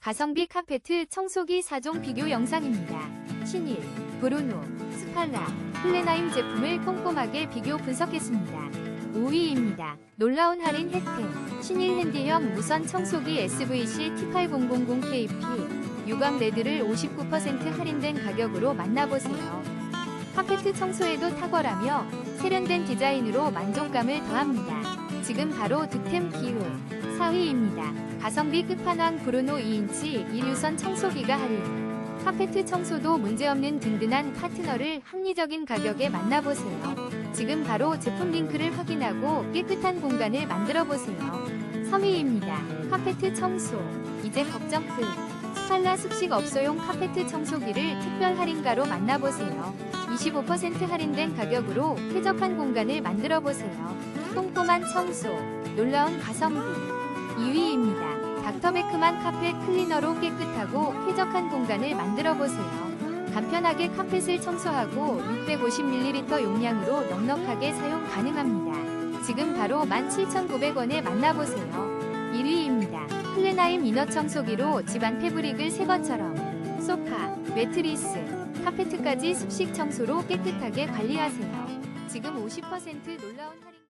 가성비 카페트 청소기 4종 비교 영상입니다. 신일, 브루노, 스팔라, 플레나임 제품을 꼼꼼하게 비교 분석했습니다. 5위입니다. 놀라운 할인 혜택. 신일 핸디형 무선 청소기 SVC T8000KP 유광 레드를 59% 할인된 가격으로 만나보세요. 카페트 청소에도 탁월하며 세련된 디자인으로 만족감을 더합니다. 지금 바로 득템 기호 4위입니다. 가성비 끝판왕 브루노 2인치 1유선 청소기가 할인. 카페트 청소도 문제없는 든든한 파트너를 합리적인 가격에 만나보세요. 지금 바로 제품 링크를 확인하고 깨끗한 공간을 만들어 보세요. 3위입니다. 카페트 청소. 이제 걱정 끝. 스팔라 습식 업소용 카페트 청소기를 특별 할인가로 만나보세요. 25% 할인된 가격으로 쾌적한 공간을 만들어 보세요. 꼼꼼한 청소. 놀라운 가성비. 2위입니다. 닥터베크만 카펫 클리너로 깨끗하고 쾌적한 공간을 만들어 보세요. 간편하게 카펫을 청소하고 650ml 용량으로 넉넉하게 사용 가능합니다. 지금 바로 17,900원에 만나보세요. 1위입니다. 플레나임 이너 청소기로 집안 패브릭을 새 것처럼 소파, 매트리스, 카페트까지 습식 청소로 깨끗하게 관리하세요. 지금 50% 놀라운 할인